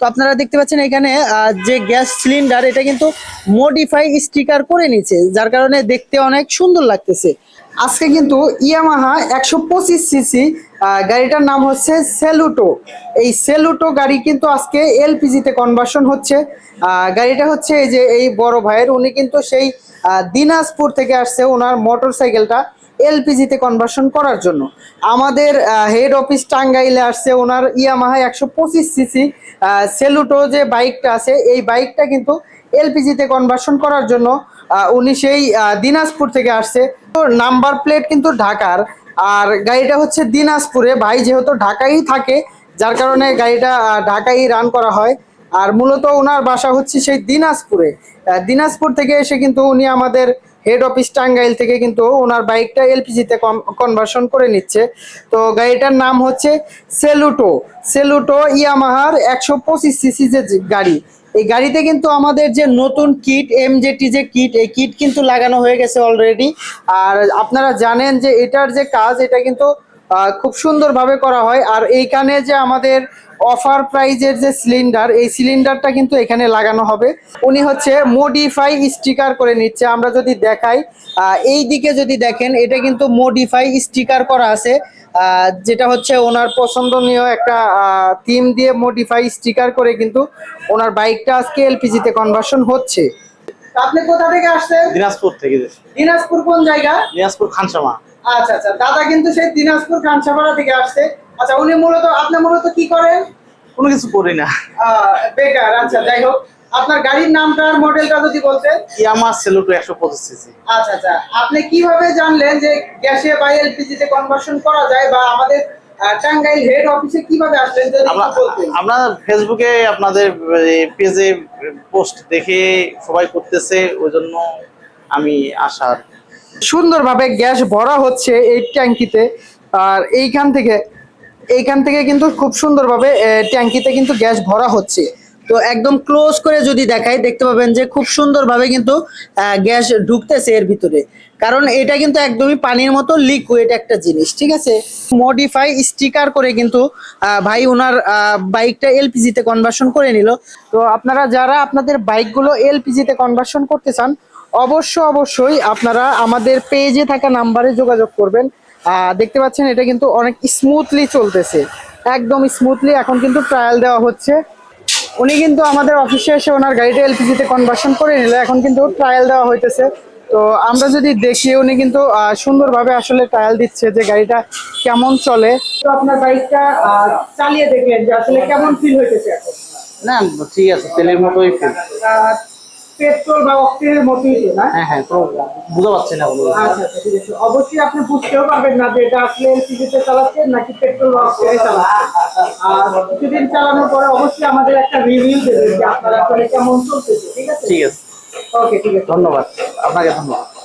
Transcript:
তো আপনারা দেখতে পাচ্ছেন এখানে যে গ্যাস সিলিন্ডার, এটা কিন্তু মডিফাই স্টিকার করে নিচ্ছে যার কারণে দেখতে অনেক সুন্দর লাগতেছে। আজকে কিন্তু ইয়ামাহা একশো পঁচিশ সিসি গাড়িটার নাম হচ্ছে সেলুটো। এই সেলুটো গাড়ি কিন্তু আজকে এলপিজিতে কনভার্সন হচ্ছে। গাড়িটা হচ্ছে এই যে, এই বড় ভাইয়ের, উনি কিন্তু সেই দিনাজপুর থেকে আসছে, ওনার মোটর সাইকেলটা এলপিজিতে কনভার্সন করার জন্য। আমাদের হেড অফিস টাঙ্গাইলে আসছে, ওনার ইয়ামাহা একশো পঁচিশ সিসি সেলুটো যে বাইকটা আছে, এই বাইকটা কিন্তু এলপিজিতে কনভার্সন করার জন্য উনি সেই দিনাজপুর থেকে আসছে। তো নাম্বার প্লেট কিন্তু ঢাকার, আর গাড়িটা হচ্ছে দিনাজপুরে। ভাই যেহেতু ঢাকাই থাকে, যার কারণে গাড়িটা ঢাকাই রান করা হয়। আর মূলত ওনার বাসা হচ্ছে সেই দিনাজপুরে। দিনাজপুর থেকে এসে কিন্তু উনি আমাদের হেড অফিস টাঙ্গাইল থেকে কিন্তু ওনার বাইকটা এলপিজিতে কনভার্সন করে নিচ্ছে। তো গাড়িটার নাম হচ্ছে সেলুটো সেলুটো ইয়ামাহার একশো পঁচিশ সিসি যে গাড়ি, এই গাড়িতে কিন্তু আমাদের যে নতুন কিট এমজেটি যে কিট এই কিট কিন্তু লাগানো হয়ে গেছে অলরেডি আর আপনারা জানেন যে এটার যে কাজ, এটা কিন্তু খুব সুন্দরভাবে করা হয়। আর এইখানে যে আমাদের অফার প্রাইজের যে সিলিন্ডার এই সিলিন্ডারটা কিন্তু এখানে লাগানো হবে। উনি হচ্ছে মডিফাই স্টিকার করে নিচ্ছে। আমরা যদি দেখাই এই দিকে যদি দেখেন এটা কিন্তু মডিফাই স্টিকার করা আছে। যেটা হচ্ছে ওনার পছন্দনীয় একটা থিম দিয়ে মডিফাই স্টিকার করে কিন্তু ওনার বাইকটা আজকে এলপিজিতে কনভার্সন হচ্ছে। আপনি কোথা থেকে আসছেন? দিনাজপুর থেকে দিনাজপুর কোন জায়গা? দিনাজপুর খানসামা। আচ্ছা আচ্ছা দাদা কিন্তু সেই দিনাজপুর খানসাপাড়া থেকে আসছে। আচ্ছা উনি মূলত আপনি মূলত কি করেন? কোনো কিছু করি না। বেকার আচ্ছা যাই হোক। আপনার গাড়ির নামটা আর মডেলটা যদি বলতেন। ইয়ামা সেলুটো একশো পঁচিশ সিসি। আচ্ছা আচ্ছা আপনি কীভাবে জানলেন যে গ্যাসে বা এলপিজি তে কনভার্সন করা যায় বা আমাদের টাঙ্গাইল হেড অফিসে কীভাবে আসলেন যদি আমরা ফেসবুকে আপনাদের পেজে পোস্ট দেখে সবাই করতেছে ওই জন্য আমি আসার সুন্দরভাবে গ্যাস ভরা হচ্ছে এই ট্যাঙ্কিতে। আর এইখান থেকে এইখান থেকে কিন্তু খুব সুন্দরভাবে ট্যাঙ্কিতে কিন্তু গ্যাস ভরা হচ্ছে। তো একদম ক্লোজ করে যদি দেখাই, দেখতে পাবেন যে খুব সুন্দরভাবে কিন্তু গ্যাস ঢুকতেছে এর ভিতরে। কারণ এটা কিন্তু একদমই পানির মতো লিকুইড একটা জিনিস, ঠিক আছে? মডিফাই স্টিকার করে কিন্তু ভাই ওনার বাইকটা এলপিজিতে কনভার্সন করে নিল। তো আপনারা যারা আপনাদের বাইকগুলো এলপিজিতে কনভার্সন করতে চান অবশ্য অবশ্যই আপনারা আমাদের পেজে থাকা নাম্বারে যোগাযোগ করবেন। দেখতে পাচ্ছেন এটা কিন্তু অনেক স্মুথলি চলতেছে। একদম স্মুথলি এখন কিন্তু ট্রায়াল দেওয়া হচ্ছে। উনি কিন্তু আমাদের অফিসে এসে ওনার গাড়িটা এলপিজিতে কনভার্সন করে নিল এখন কিন্তু ট্রায়াল দেওয়া হইতেছে। তো আমরা যদি দেখি উনি কিন্তু সুন্দরভাবে আসলে ট্রায়াল দিচ্ছে যে গাড়িটা কেমন চলে। তো আপনার বাইকটা চালিয়ে দেখলেন যে আসলে কেমন ফিল হইতেছে এখন? না ঠিক আছে তেলের মতোই feel। পেট্রোল বা অক্সিজেনের মতোই তো না? হ্যাঁ হ্যাঁ তো বুঝতে পারছি না আচ্ছা আচ্ছা ঠিক আছে। অবশ্যই আপনি বুঝতেও পারবেন না যে এটা আসলে এলপিজিতে চালাচ্ছেন নাকি পেট্রোল বা অক্সিজেনে চালাচ্ছেন। আর কিছুদিন চালানোর পরে অবশ্যই আমাদের একটা রিভিউ দেবেন যে আপনার আসলে কেমন চলতেছে ঠিক আছে? ঠিক আছে। ওকে ঠিক আছে। ধন্যবাদ। আপনাকে ধন্যবাদ।